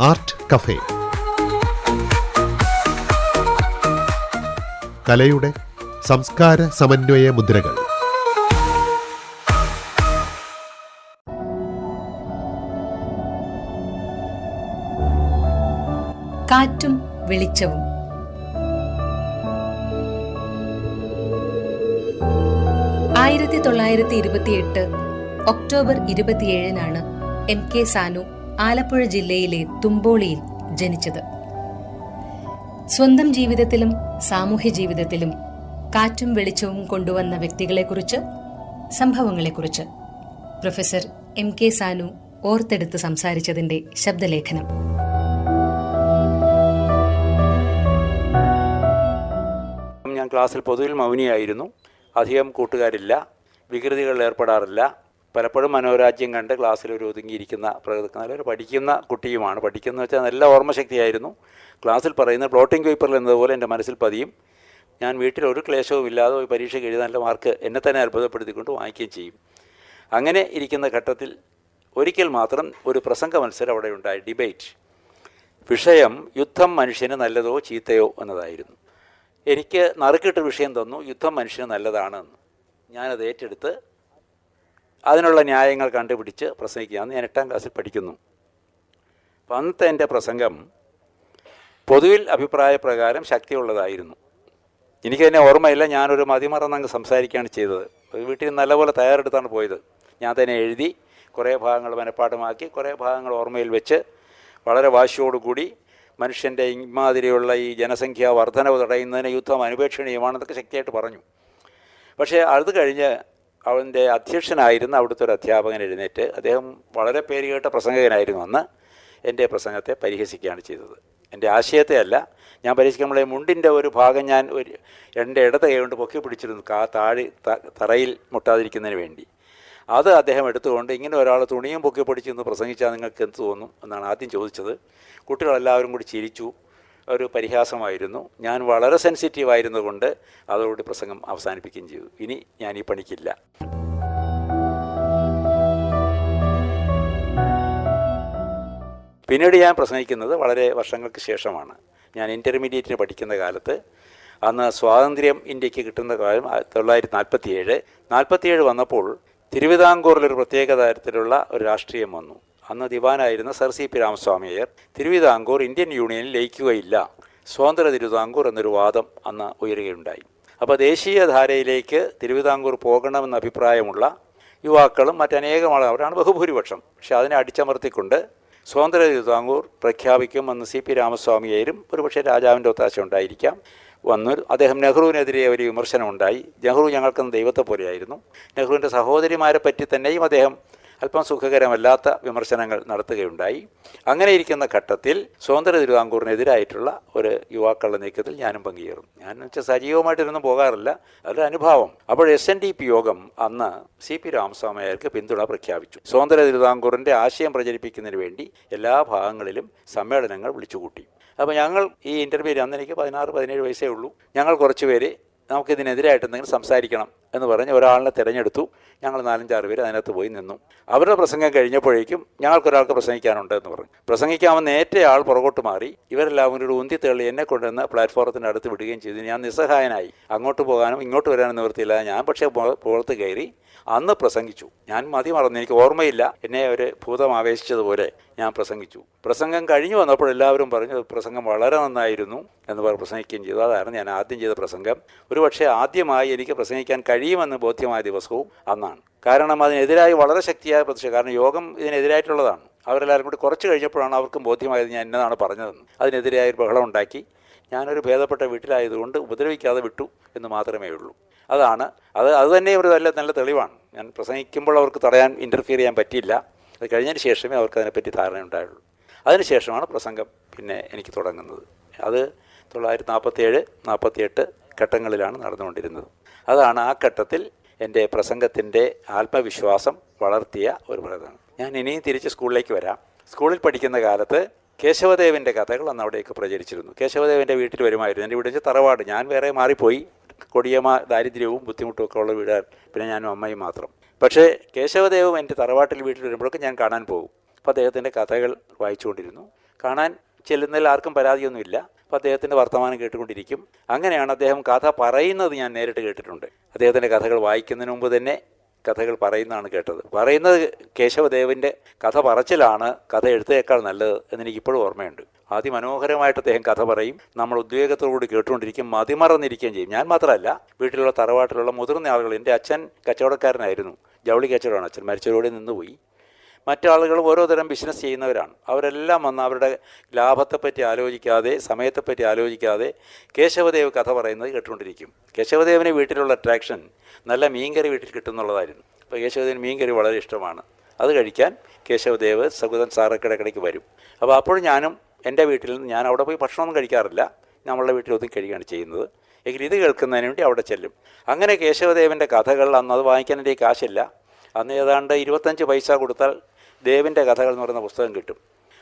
Art cafe. കലയുടെ സംസ്കാര സമന്വയ മുദ്രകൾ. കാറ്റും വെളിച്ചവും. ആയിരത്തി തൊള്ളായിരത്തി ഇരുപത്തിയെട്ട് ഒക്ടോബർ ഇരുപത്തിയേഴിനാണ് എം കെ സാനു ആലപ്പുഴ ജില്ലയിലെ തുമ്പോളിയിൽ ജനിച്ചത്. സ്വന്തം ജീവിതത്തിലും സാമൂഹ്യ ജീവിതത്തിലും കാറ്റും വെളിച്ചവും കൊണ്ടുവന്ന വ്യക്തികളെക്കുറിച്ച് സംഭവങ്ങളെക്കുറിച്ച് പ്രൊഫസർ എം കെ സാനു ഓർത്തെടുത്ത് സംസാരിച്ചതിന്റെ ശബ്ദലേഖനം. ഞാൻ ക്ലാസ്സിൽ പൊതുവിൽ മൗനിയായിരുന്നു. അധികം കൂട്ടുകാരില്ല. വികൃതികളിൽ ഏർപ്പെടാറില്ല. പലപ്പോഴും മനോരാജ്യം കണ്ട് ക്ലാസ്സിൽ ഒരു ഒതുങ്ങിയിരിക്കുന്ന പ്രകൃതി നല്ലൊരു പഠിക്കുന്ന കുട്ടിയുമാണ്. പഠിക്കുന്ന വെച്ചാൽ നല്ല ഓർമ്മശക്തിയായിരുന്നു. ക്ലാസ്സിൽ പറയുന്ന പ്ലോട്ടിംഗ് പേപ്പറിൽ എന്നതുപോലെ എന്റെ മനസ്സിൽ പതിയും. ഞാൻ വീട്ടിൽ ഒരു ക്ലേശവും ഇല്ലാതെ ഒരു പരീക്ഷയ്ക്ക് എഴുതാൻ നല്ല മാർക്ക് എന്നെ തന്നെ അത്ഭുതപ്പെടുത്തിക്കൊണ്ട് വാങ്ങിക്കുകയും ചെയ്യും. അങ്ങനെ ഇരിക്കുന്ന ഘട്ടത്തിൽ ഒരിക്കൽ മാത്രം ഒരു പ്രസംഗ മത്സരം അവിടെ ഉണ്ടായി. ഡിബേറ്റ് വിഷയം യുദ്ധം മനുഷ്യന് നല്ലതോ ചീത്തയോ എന്നതായിരുന്നു. എനിക്ക് നറുക്കിട്ട് വിഷയം തന്നു യുദ്ധം മനുഷ്യന് നല്ലതാണ് ഞാനത് ഏറ്റെടുത്ത് അതിനുള്ള ന്യായങ്ങൾ കണ്ടുപിടിച്ച് പ്രസംഗിക്കുക അന്ന് ഞാൻ എട്ടാം ക്ലാസ്സിൽ പഠിക്കുന്നു. അപ്പം അന്നത്തെ എന്റെ പ്രസംഗം പൊതുവിൽ അഭിപ്രായ പ്രകാരം ശക്തിയുള്ളതായിരുന്നു. എനിക്കതിനെ ഓർമ്മയില്ല. ഞാനൊരു മതിമറന്നങ്ങ് സംസാരിക്കുകയാണ് ചെയ്തത്. വീട്ടിൽ നല്ലപോലെ തയ്യാറെടുത്താണ് പോയത്. ഞാൻ തന്നെ എഴുതി കുറേ ഭാഗങ്ങൾ മനഃപ്പാഠമാക്കി കുറേ ഭാഗങ്ങൾ ഓർമ്മയിൽ വെച്ച് വളരെ വാശിയോടുകൂടി മനുഷ്യന്റെ ഇമാതിരിയുള്ള ഈ ജനസംഖ്യ വർധനവ് തടയുന്നതിന് യുദ്ധം അനുപേക്ഷണീയമാണെന്നൊക്കെ ശക്തിയായിട്ട് പറഞ്ഞു. പക്ഷേ അത് കഴിഞ്ഞ് അവന്റെ അധ്യക്ഷനായിരുന്ന അവിടുത്തെ ഒരു അധ്യാപകൻ എഴുന്നേറ്റ് അദ്ദേഹം വളരെ പേരുകേട്ട പ്രസംഗകനായിരുന്നു അന്ന് എന്റെ പ്രസംഗത്തെ പരിഹസിക്കുകയാണ് ചെയ്തത്. എന്റെ ആശയത്തെ അല്ല ഞാൻ പരിഹസിക്കുമ്പോഴേ മുണ്ടിന്റെ ഒരു ഭാഗം ഞാൻ ഒരു എന്റെ ഇടത് കൈ കൊണ്ട് പൊക്കി പിടിച്ചിരുന്നു കാ താഴെ തറയിൽ മുട്ടാതിരിക്കുന്നതിന് വേണ്ടി. അത് അദ്ദേഹം എടുത്തുകൊണ്ട് ഇങ്ങനെ ഒരാൾ തുണിയും പൊക്കി പിടിച്ച് പ്രസംഗിച്ചാൽ നിങ്ങൾക്ക് എന്ത് തോന്നും എന്നാണ് ആദ്യം ചോദിച്ചത്. കുട്ടികളെല്ലാവരും കൂടി ചിരിച്ചു. ഒരു പരിഹാസമായിരുന്നു. ഞാൻ വളരെ സെൻസിറ്റീവ് ആയിരുന്നതുകൊണ്ട് അതോടുകൂടി പ്രസംഗം അവസാനിപ്പിക്കുകയും ചെയ്തു. ഇനി ഞാൻ ഈ പണിക്കില്ല. പിന്നീട് ഞാൻ പ്രസംഗിക്കുന്നത് വളരെ വർഷങ്ങൾക്ക് ശേഷമാണ്. ഞാൻ ഇന്റർമീഡിയറ്റിന് പഠിക്കുന്ന കാലത്ത് അന്ന് സ്വാതന്ത്ര്യം ഇന്ത്യയ്ക്ക് കിട്ടുന്ന കാലം തൊള്ളായിരത്തി നാൽപ്പത്തിയേഴ് നാൽപ്പത്തിയേഴ് വന്നപ്പോൾ തിരുവിതാംകൂറിലൊരു പ്രത്യേക തരത്തിലുള്ള ഒരു രാഷ്ട്രീയം വന്നു. അന്ന് ദിവാനായിരുന്ന Sir C P Ramaswamy Iyer Thiruvithamkoor Indian യൂണിയനിൽ ലയിക്കുകയില്ല. സ്വതന്ത്ര തിരുവിതാംകൂർ എന്നൊരു വാദം അന്ന് ഉയരുകയുണ്ടായി. അപ്പോൾ ദേശീയധാരയിലേക്ക് തിരുവിതാംകൂർ പോകണമെന്ന അഭിപ്രായമുള്ള യുവാക്കളും മറ്റനേകം ആളുകൾ അവരാണ് ബഹുഭൂരിപക്ഷം. പക്ഷേ അതിനെ അടിച്ചമർത്തിക്കൊണ്ട് സ്വതന്ത്ര തിരുവിതാംകൂർ പ്രഖ്യാപിക്കുമെന്ന് സി പി രാമസ്വാമിയായാലും ഒരുപക്ഷെ രാജാവിന്റെ ഒത്താശ ഉണ്ടായിരിക്കാം. വന്നു അദ്ദേഹം നെഹ്റുവിനെതിരെ ഒരു വിമർശനമുണ്ടായി. നെഹ്റു ഞങ്ങൾക്കെന്ന് ദൈവത്തെ പോലെയായിരുന്നു നെഹ്റുവിന്റെ സഹോദരിമാരെ പറ്റി തന്നെയും അദ്ദേഹം അല്പം സുഖകരമല്ലാത്ത വിമർശനങ്ങൾ നടത്തുകയുണ്ടായി. അങ്ങനെ ഇരിക്കുന്ന ഘട്ടത്തിൽ സ്വതന്ത്ര തിരുവിതാംകൂറിനെതിരായിട്ടുള്ള ഒരു യുവാക്കളുടെ നീക്കത്തിൽ ഞാനും പങ്കുചേർന്നു. ഞാൻ വെച്ചാൽ സജീവമായിട്ടൊന്നും പോകാറില്ല അതൊരു അനുഭാവം. അപ്പോൾ എസ് എൻ ഡി പി യോഗം അന്ന് സി പി രാമസ്വാമിയാർക്ക് പിന്തുണ പ്രഖ്യാപിച്ചു. സ്വതന്ത്ര തിരുവിതാംകൂറിന്റെ ആശയം പ്രചരിപ്പിക്കുന്നതിന് വേണ്ടി എല്ലാ ഭാഗങ്ങളിലും സമ്മേളനങ്ങൾ വിളിച്ചുകൂട്ടി. അപ്പോൾ ഞങ്ങൾ ഈ ഇന്റർവ്യൂവിൽ അന്ന് എനിക്ക് പതിനാറ് പതിനേഴ് വയസ്സേ ഉള്ളൂ. ഞങ്ങൾ കുറച്ച് പേര് നമുക്കിതിനെതിരായിട്ട് എന്തെങ്കിലും സംസാരിക്കണം എന്ന് പറഞ്ഞ് ഒരാളിനെ തിരഞ്ഞെടുത്തു. ഞങ്ങൾ നാലഞ്ചാറ് പേര് അതിനകത്ത് പോയി നിന്നു. അവരുടെ പ്രസംഗം കഴിഞ്ഞപ്പോഴേക്കും ഞങ്ങൾക്കൊരാൾക്ക് പ്രസംഗിക്കാനുണ്ട് എന്ന് പറഞ്ഞു. പ്രസംഗിക്കാമെന്ന് ഏറ്റയാൾ പുറകോട്ട് മാറി. ഇവരെല്ലാവരും കൂടി ഉന്തി തള്ളി എന്നെ കൊണ്ടുവന്ന് പ്ലാറ്റ്ഫോറത്തിന്റെ അടുത്ത് വിടുകയും ചെയ്തു. ഞാൻ നിസ്സഹായനായി. അങ്ങോട്ട് പോകാനും ഇങ്ങോട്ട് വരാനും നിവൃത്തിയില്ല ഞാൻ പക്ഷേ പുറ- പുറത്ത് കയറി അന്ന് പ്രസംഗിച്ചു. ഞാൻ മതി മറന്നു എനിക്ക് ഓർമ്മയില്ല. എന്നെ ഒരു ഭൂതം ആവേശിച്ചതുപോലെ ഞാൻ പ്രസംഗിച്ചു. പ്രസംഗം കഴിഞ്ഞു വന്നപ്പോൾ എല്ലാവരും പറഞ്ഞു പ്രസംഗം വളരെ നന്നായിരുന്നു എന്ന് പറഞ്ഞ് പ്രസംഗിക്കുകയും ചെയ്തു. അതായിരുന്നു ഞാൻ ആദ്യം ചെയ്ത പ്രസംഗം. ഒരുപക്ഷെ ആദ്യമായി എനിക്ക് പ്രസംഗിക്കാൻ കഴിയുമെന്ന് ബോധ്യമായ ദിവസവും അന്നാണ്. കാരണം അതിനെതിരായി വളരെ ശക്തിയായ പ്രതിഷേധം കാരണം യോഗം ഇതിനെതിരായിട്ടുള്ളതാണ്. അവരെല്ലാവരും കൂടി കുറച്ച് കഴിഞ്ഞപ്പോഴാണ് അവർക്കും ബോധ്യമായത് ഞാൻ എന്നതാണ് പറഞ്ഞതെന്ന്. അതിനെതിരായ ഒരു ബഹളം ഉണ്ടാക്കി. ഞാനൊരു ഭേദപ്പെട്ട വീട്ടിലായതുകൊണ്ട് ഉപദ്രവിക്കാതെ വിട്ടു എന്ന് മാത്രമേ ഉള്ളൂ. അതാണ്. അത് അത് തന്നെ ഒരു നല്ല നല്ല തെളിവാണ്. ഞാൻ പ്രസംഗിക്കുമ്പോൾ അവർക്ക് തടയാൻ ഇന്റർഫിയർ ചെയ്യാൻ പറ്റിയില്ല. അത് കഴിഞ്ഞതിന് ശേഷമേ അവർക്ക് അതിനെപ്പറ്റി ധാരണ ഉണ്ടായിട്ടുള്ളൂ അതിനുശേഷമാണ് പ്രസംഗം പിന്നെ എനിക്ക് തുടങ്ങുന്നത്. അത് തൊള്ളായിരത്തി നാൽപ്പത്തിയേഴ് നാൽപ്പത്തിയെട്ട് ഘട്ടങ്ങളിലാണ് നടന്നുകൊണ്ടിരുന്നത്. അതാണ് ആ ഘട്ടത്തിൽ എന്റെ പ്രസംഗത്തിന്റെ ആത്മവിശ്വാസം വളർത്തിയ ഒരു പ്രകടനം. ഞാൻ ഇനിയും തിരിച്ച് സ്കൂളിലേക്ക് വരാം. സ്കൂളിൽ പഠിക്കുന്ന കാലത്ത് കേശവദേവന്റെ കഥകൾ അന്ന് അവിടേക്ക് പ്രചരിച്ചിരുന്നു. കേശവദേവന്റെ വീട്ടിൽ വരുമായിരുന്നു. എന്റെ വീട് വെച്ചാൽ തറവാട്. ഞാൻ വേറെ മാറിപ്പോയി. കൊടിയമ്മ ദാരിദ്ര്യവും ബുദ്ധിമുട്ടും ഒക്കെ ഉള്ള വീടാണ് പിന്നെ ഞാനും അമ്മയും മാത്രം. പക്ഷേ കേശവദേവും എന്റെ തറവാട്ടിൽ വീട്ടിൽ വരുമ്പോഴൊക്കെ ഞാൻ കാണാൻ പോകും. അപ്പോൾ അദ്ദേഹത്തിന്റെ കഥകൾ വായിച്ചുകൊണ്ടിരുന്നു. കാണാൻ ചെല്ലുന്നതിൽ ആർക്കും പരാതിയൊന്നുമില്ല. അപ്പോൾ അദ്ദേഹത്തിന്റെ വർത്തമാനം കേട്ടുകൊണ്ടിരിക്കും. അങ്ങനെയാണ് അദ്ദേഹം കഥ പറയുന്നത് ഞാൻ നേരിട്ട് കേട്ടിട്ടുണ്ട്. അദ്ദേഹത്തിന്റെ കഥകൾ വായിക്കുന്നതിന് മുമ്പ് തന്നെ കഥകൾ പറയുന്നതാണ് കേട്ടത്. പറയുന്നത് കേശവദേവന്റെ കഥ പറച്ചിലാണ് കഥ എഴുത്തേക്കാൾ നല്ലത് എന്നെനിക്ക് ഇപ്പോഴും ഓർമ്മയുണ്ട്. അതിമനോഹരമായിട്ട് അദ്ദേഹം കഥ പറയും. നമ്മൾ ഉദ്വേഗത്തോടുകൂടി കേട്ടുകൊണ്ടിരിക്കും മതിമറന്നിരിക്കുകയും ചെയ്യും. ഞാൻ മാത്രമല്ല വീട്ടിലുള്ള തറവാട്ടിലുള്ള മുതിർന്ന ആളുകൾ എന്റെ അച്ഛൻ കച്ചവടക്കാരനായിരുന്നു. ജൗളി കച്ചവടമാണ്. അച്ഛൻ മരിച്ചവരോടെ നിന്നുപോയി. മറ്റാളുകളും ഓരോ തരം ബിസിനസ് ചെയ്യുന്നവരാണ്. അവരെല്ലാം വന്ന് അവരുടെ ലാഭത്തെപ്പറ്റി ആലോചിക്കാതെ സമയത്തെപ്പറ്റി ആലോചിക്കാതെ കേശവദേവ് കഥ പറയുന്നത് കേട്ടുകൊണ്ടിരിക്കും. കേശവദേവന് വീട്ടിലുള്ള അട്രാക്ഷൻ നല്ല മീൻകറി വീട്ടിൽ കിട്ടുന്നുള്ളതായിരുന്നു. അപ്പോൾ കേശവദേവന് മീൻകറി വളരെ ഇഷ്ടമാണ്. അത് കഴിക്കാൻ കേശവദേവ് സഹുദൻ സാറൊക്കെ ഇടയ്ക്കിടയ്ക്ക് വരും. അപ്പോൾ അപ്പോൾ ഞാനും എന്റെ വീട്ടിൽ നിന്ന് ഞാൻ അവിടെ പോയി ഭക്ഷണമൊന്നും കഴിക്കാറില്ല. നമ്മളുടെ വീട്ടിൽ ഒതുങ്ങി കഴിയുകയാണ് ചെയ്യുന്നത്. എങ്കിൽ ഇത് കേൾക്കുന്നതിന് വേണ്ടി അവിടെ ചെല്ലും. അങ്ങനെ കേശവദേവന്റെ കഥകൾ അന്ന് അത് വാങ്ങിക്കാൻ എന്റെ കാശില്ല അന്ന് ഏതാണ്ട് ഇരുപത്തഞ്ച് പൈസ കൊടുത്താൽ ദേവിന്റെ കഥകൾ എന്ന് പറയുന്ന പുസ്തകം കിട്ടും.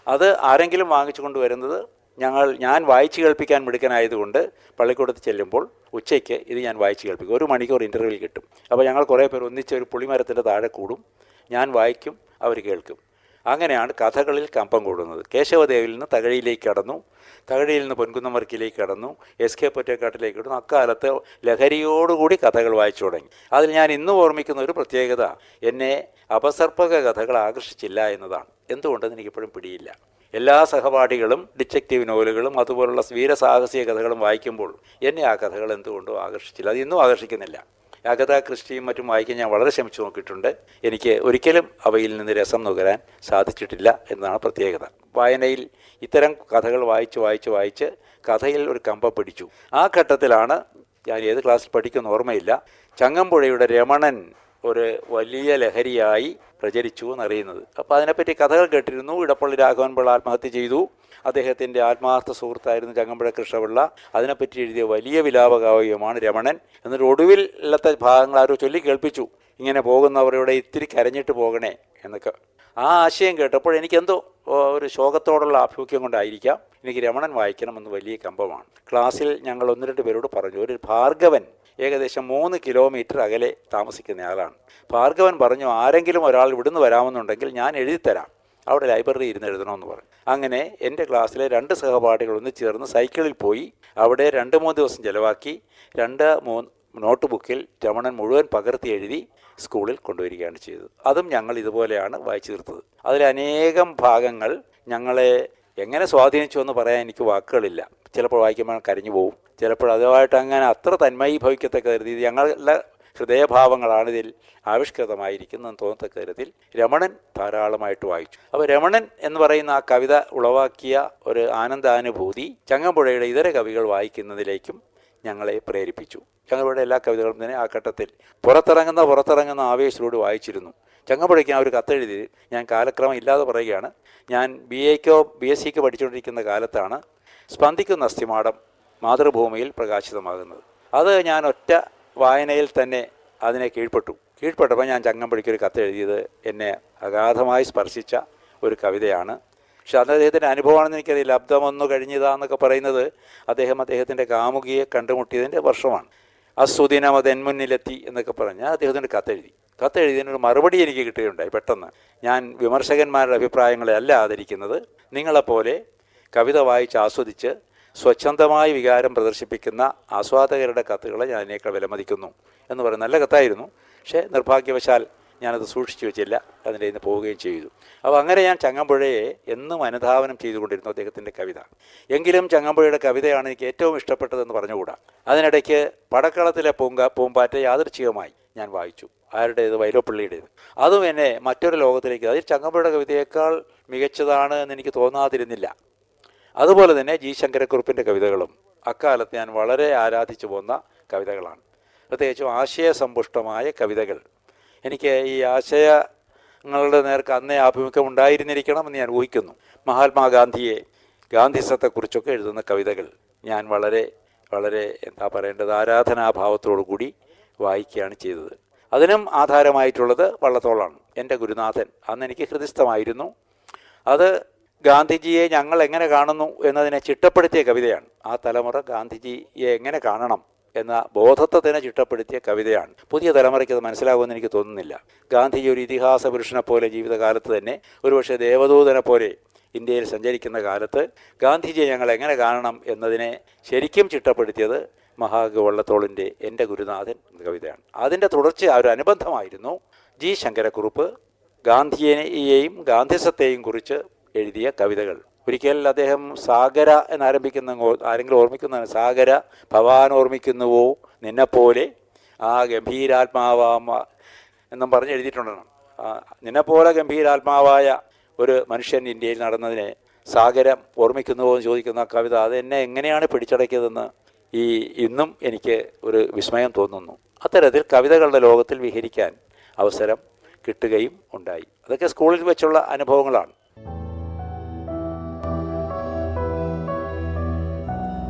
അത് ആരെങ്കിലും വാങ്ങിച്ചു കൊണ്ടുവരുന്നത് ഞങ്ങൾ ഞാൻ വായിച്ചു കേൾപ്പിക്കാൻ മിടുക്കനായതുകൊണ്ട് പള്ളിക്കൂടത്ത് ചെല്ലുമ്പോൾ ഉച്ചയ്ക്ക് ഇത് ഞാൻ വായിച്ചു കേൾപ്പിക്കും. ഒരു മണിക്കൂർ ഇന്റർവ്യൂവിൽ കിട്ടും. അപ്പോൾ ഞങ്ങൾ കുറേ പേർ ഒന്നിച്ച് ഒരു പുളിമരത്തിന്റെ താഴെ കൂടും. ഞാൻ വായിക്കും അവർ കേൾക്കും. അങ്ങനെയാണ് കഥകളിൽ കമ്പം കൂടുന്നത്. കേശവദേവിൽ നിന്ന് തകഴിയിലേക്ക് കടന്നു തകഴിയിൽ നിന്ന് പൊൻകുന്നമർക്കിലേക്ക് കടന്നു എസ് കെ പൊറ്റക്കാട്ടിലേക്ക് കടന്നു. അക്കാലത്ത് ലഹരിയോടുകൂടി കഥകൾ വായിച്ചു തുടങ്ങി. അതിൽ ഞാൻ ഇന്ന് ഓർമ്മിക്കുന്ന ഒരു പ്രത്യേകത എന്നെ അപസർപ്പക കഥകൾ ആകർഷിച്ചില്ല എന്നതാണ്. എന്തുകൊണ്ടെന്ന് എനിക്കിപ്പോഴും പിടിയില്ല. എല്ലാ സഹപാഠികളും ഡിറ്റക്റ്റീവ് നോവലുകളും അതുപോലുള്ള വീരസാഹസിക കഥകളും വായിക്കുമ്പോൾ എന്നെ ആ കഥകൾ എന്തുകൊണ്ടും ആകർഷിച്ചില്ല. അത് ഇന്നും ആകർഷിക്കുന്നില്ല. അഗത ക്രിസ്റ്റിയും മറ്റും വായിക്കാൻ ഞാൻ വളരെ ശ്രമിച്ചു നോക്കിയിട്ടുണ്ട്. എനിക്ക് ഒരിക്കലും അവയിൽ നിന്ന് രസം നുകരാൻ സാധിച്ചിട്ടില്ല എന്നതാണ് പ്രത്യേകത. വായനയിൽ ഇത്തരം കഥകൾ വായിച്ച് വായിച്ച് വായിച്ച് കഥയിൽ ഒരു കമ്പ പിടിച്ചു. ആ ഘട്ടത്തിലാണ് ഞാൻ ഏത് ക്ലാസ്സിൽ പഠിക്കുന്ന ഓർമ്മയില്ല. ചങ്ങമ്പുഴയുടെ രമണൻ ഒരു വലിയ ലഹരിയായി പ്രചരിച്ചു എന്നറിയുന്നത്. അപ്പോൾ അതിനെപ്പറ്റി കഥകൾ കേട്ടിരുന്നു. ഇടപ്പള്ളി രാഘവൻ പിള്ള ആത്മഹത്യ ചെയ്തു. അദ്ദേഹത്തിന്റെ ആത്മാർത്ഥ സുഹൃത്തായിരുന്നു ചങ്ങമ്പുഴ കൃഷ്ണപിള്ള. അതിനെപ്പറ്റി എഴുതിയ വലിയ വിലാപകാവ്യമാണ് രമണൻ. എന്നിട്ട് ഒടുവിലത്തെ ഭാഗങ്ങൾ ആരോ ചൊല്ലി കേൾപ്പിച്ചു. ഇങ്ങനെ പോകുന്നവരോടെ ഇത്തിരി കരഞ്ഞിട്ട് പോകണേ എന്നൊക്കെ. ആ ആശയം കേട്ടപ്പോൾ എനിക്കെന്തോ ഒരു ശോകത്തോടുള്ള ആഭിമുഖ്യം കൊണ്ടായിരിക്കാം. എനിക്ക് രമണൻ വായിക്കണമെന്ന് വലിയ കമ്പമാണ്. ക്ലാസ്സിൽ ഞങ്ങൾ ഒന്ന് രണ്ട് പേരോട് പറഞ്ഞു. ഒരു ഭാർഗവൻ ഏകദേശം മൂന്ന് കിലോമീറ്റർ അകലെ താമസിക്കുന്നയാളാണ് ഭാർഗവൻ പറഞ്ഞു ആരെങ്കിലും ഒരാൾ ഇവിടുന്ന് വരാമെന്നുണ്ടെങ്കിൽ ഞാൻ എഴുതിത്തരാം. അവിടെ ലൈബ്രറി ഇരുന്ന് എഴുതണമെന്ന് പറഞ്ഞു. അങ്ങനെ എന്റെ ക്ലാസ്സിലെ രണ്ട് സഹപാഠികൾ ഒന്ന് ചേർന്ന് സൈക്കിളിൽ പോയി അവിടെ രണ്ട് മൂന്ന് ദിവസം ചിലവാക്കി രണ്ട് മൂന്ന് നോട്ട് ബുക്കിൽ രമണൻ മുഴുവൻ പകർത്തി എഴുതി സ്കൂളിൽ കൊണ്ടുവരികയാണ് ചെയ്തത്. അതും ഞങ്ങൾ ഇതുപോലെയാണ് വായിച്ചു തീർത്തത്. അതിലനേകം ഭാഗങ്ങൾ ഞങ്ങളെ എങ്ങനെ സ്വാധീനിച്ചു എന്ന് പറയാൻ എനിക്ക് വാക്കുകളില്ല. ചിലപ്പോൾ വായിക്കുമ്പോൾ കരഞ്ഞു പോകും ചിലപ്പോൾ അതുമായിട്ട് അങ്ങനെ അത്ര തന്മയി ഭവിക്കത്തക്ക കരുതി ഞങ്ങളുടെ ഹൃദയഭാവങ്ങളാണ് ഇതിൽ ആവിഷ്കൃതമായിരിക്കുന്നതെന്ന് തോന്നത്തക്ക തരത്തിൽ രമണൻ ധാരാളമായിട്ട് വായിച്ചു. അപ്പോൾ രമണൻ എന്ന് പറയുന്ന ആ കവിത ഉളവാക്കിയ ഒരു ആനന്ദാനുഭൂതി ചങ്ങമ്പുഴയുടെ ഇതര കവികൾ വായിക്കുന്നതിലേക്കും ഞങ്ങളെ പ്രേരിപ്പിച്ചു. ചങ്ങമ്പുഴയുടെ എല്ലാ കവിതകളും തന്നെ ആ ഘട്ടത്തിൽ പുറത്തിറങ്ങുന്ന പുറത്തിറങ്ങുന്ന ആവേശത്തിലൂടെ വായിച്ചിരുന്നു. ചങ്ങമ്പുഴയ്ക്ക് ഞാൻ ഒരു കത്തെഴുതി ഞാൻ കാലക്രമം ഇല്ലാതെ പറയുകയാണ്. ഞാൻ ബി എക്കോ ബി എസ് സിക്ക് പഠിച്ചുകൊണ്ടിരിക്കുന്ന കാലത്താണ് സ്പന്ദിക്കുന്ന അസ്ഥിമാടം മാതൃഭൂമിയിൽ പ്രകാശിതമാകുന്നത്. അത് ഞാൻ ഒറ്റ വായനയിൽ തന്നെ അതിനെ കീഴ്പ്പെട്ടു. കീഴ്പ്പെട്ടപ്പോൾ ഞാൻ ചങ്ങം ഒരു കത്ത് എഴുതിയത് എന്നെ അഗാധമായി സ്പർശിച്ച ഒരു കവിതയാണ്. പക്ഷെ അത് അദ്ദേഹത്തിന്റെ അനുഭവമാണെന്ന് എനിക്കറിയില്ല. ഒന്ന് കഴിഞ്ഞതാന്നൊക്കെ പറയുന്നത് അദ്ദേഹം അദ്ദേഹത്തിന്റെ കാമുകിയെ കണ്ടുമുട്ടിയതിന്റെ വർഷമാണ്. അസുദിനം അതെന്മുന്നിലെത്തി എന്നൊക്കെ പറഞ്ഞ് ഞാൻ അദ്ദേഹത്തിന്റെ കത്തെഴുതി കത്തെഴുതിയതിനൊരു മറുപടി എനിക്ക് കിട്ടുകയുണ്ടായി പെട്ടെന്ന്. ഞാൻ വിമർശകന്മാരുടെ അഭിപ്രായങ്ങളെ അല്ല ആദരിക്കുന്നത്. നിങ്ങളെപ്പോലെ കവിത വായിച്ച് ആസ്വദിച്ച് സ്വച്ഛന്തമായ വികാരം പ്രദർശിപ്പിക്കുന്ന ആസ്വാദകരുടെ കത്തുകളെ ഞാൻ വിലമതിക്കുന്നു എന്ന് പറയുന്ന നല്ല കത്തായിരുന്നു. പക്ഷേ നിർഭാഗ്യവശാൽ ഞാനത് സൂക്ഷിച്ചു വെച്ചില്ല. അതിന്റെ ഇന്ന് പോവുകയും ചെയ്തു. അപ്പോൾ അങ്ങനെ ഞാൻ ചങ്ങമ്പുഴയെ എന്നും അനുധാവനം ചെയ്തുകൊണ്ടിരുന്നു അദ്ദേഹത്തിന്റെ കവിത. എങ്കിലും ചങ്ങമ്പുഴയുടെ കവിതയാണ് എനിക്ക് ഏറ്റവും ഇഷ്ടപ്പെട്ടതെന്ന് പറഞ്ഞുകൂടാ? അതിനിടയ്ക്ക് പടക്കളത്തിലെ പൂങ്ക പൂമ്പാറ്റ യാദൃച്ഛികമായി ഞാൻ വായിച്ചു. ആരുടേത്? വൈലോപ്പള്ളിയുടേത്. അതും എന്നെ മറ്റൊരു ലോകത്തിലേക്ക് അതിൽ ചങ്ങമ്പുഴയുടെ കവിതയേക്കാൾ മികച്ചതാണ് എന്ന് എനിക്ക് തോന്നാതിരുന്നില്ല. അതുപോലെ തന്നെ ജി ശങ്കരക്കുറുപ്പിന്റെ കവിതകളും. അക്കാലത്ത് ഞാൻ വളരെ ആരാധിച്ചു പോന്ന കവിതകളാണ്. പ്രത്യേകിച്ചും ആശയസമ്പുഷ്ടമായ കവിതകൾ. എനിക്ക് ഈ ആശയങ്ങളുടെ നേർക്ക് അന്നേ ആഭിമുഖ്യം ഉണ്ടായിരുന്നിരിക്കണം എന്ന് ഞാൻ ഊഹിക്കുന്നു. മഹാത്മാഗാന്ധിയെ ഗാന്ധിസത്തെക്കുറിച്ചൊക്കെ എഴുതുന്ന കവിതകൾ ഞാൻ വളരെ വളരെ എന്താ പറയേണ്ടത് ആരാധനാഭാവത്തോടു കൂടി വായിക്കുകയാണ് ചെയ്തത്. അതിനും ആധാരമായിട്ടുള്ളത് വള്ളത്തോളാണ്. എന്റെ ഗുരുനാഥൻ അന്ന് എനിക്ക് ഹൃദയസ്ഥമായിരുന്നു. അത് ഗാന്ധിജിയെ ഞങ്ങൾ എങ്ങനെ കാണുന്നു എന്നതിനെ ചിട്ടപ്പെടുത്തിയ കവിതയാണ്. ആ തലമുറ ഗാന്ധിജിയെ എങ്ങനെ കാണണം എന്ന ബോധത്തെ തന്നെ ചിട്ടപ്പെടുത്തിയ കവിതയാണ്. പുതിയ തലമുറയ്ക്ക് അത് മനസ്സിലാകുമെന്ന് എനിക്ക് തോന്നുന്നില്ല. ഗാന്ധിജി ഒരു ഇതിഹാസ പുരുഷനെ പോലെ ജീവിതകാലത്ത് തന്നെ ഒരുപക്ഷെ ദേവദൂതനെ പോലെ ഇന്ത്യയിൽ സഞ്ചരിക്കുന്ന കാലത്ത് ഗാന്ധിജിയെ ഞങ്ങൾ എങ്ങനെ കാണണം എന്നതിനെ ശരിക്കും ചിട്ടപ്പെടുത്തിയത് മഹാഗവള്ളത്തോളിന്റെ എന്റെ ഗുരുനാഥൻ കവിതയാണ്. അതിന്റെ തുടർച്ച ആ ഒരു അനുബന്ധമായിരുന്നു ജി ശങ്കരക്കുറുപ്പ്. ഗാന്ധിയെയും ഗാന്ധിസത്തെയും കുറിച്ച് എഴുതിയ കവിതകൾ. ഒരിക്കൽ അദ്ദേഹം സാഗര എന്നാരംഭിക്കുന്ന ആരെങ്കിലും ഓർമ്മിക്കുന്നതാണ്? സാഗര ഭവാൻ ഓർമ്മിക്കുന്നുവോ? നിന്നെപ്പോലെ ആ ഗംഭീരാത്മാവാമ എന്നും പറഞ്ഞ് എഴുതിയിട്ടുണ്ടെന്നാണ് നിന്നെപ്പോലെ ഗംഭീരാത്മാവായ ഒരു മനുഷ്യൻ ഇന്ത്യയിൽ നടന്നതിനെ സാഗരം ഓർമ്മിക്കുന്നുവോ എന്ന് ചോദിക്കുന്ന കവിത അത് എന്നെ എങ്ങനെയാണ് പിടിച്ചടക്കിയതെന്ന് ഈ ഇന്നും എനിക്ക് ഒരു വിസ്മയം തോന്നുന്നു. അത്തരത്തിൽ കവിതകളുടെ ലോകത്തിൽ വിഹരിക്കാൻ അവസരം കിട്ടുകയും ഉണ്ടായി. അതൊക്കെ സ്കൂളിൽ വെച്ചുള്ള അനുഭവങ്ങളാണ്.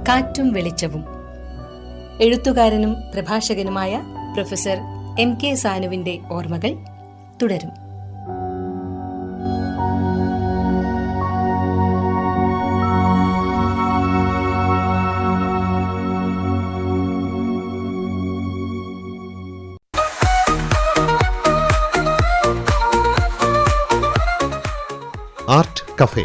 കാറ്റും വെളിച്ചവും. എഴുത്തുകാരനും പ്രഭാഷകനുമായ പ്രൊഫസർ എം കെ സാനുവിന്റെ ഓർമ്മകൾ തുടരും. Art cafe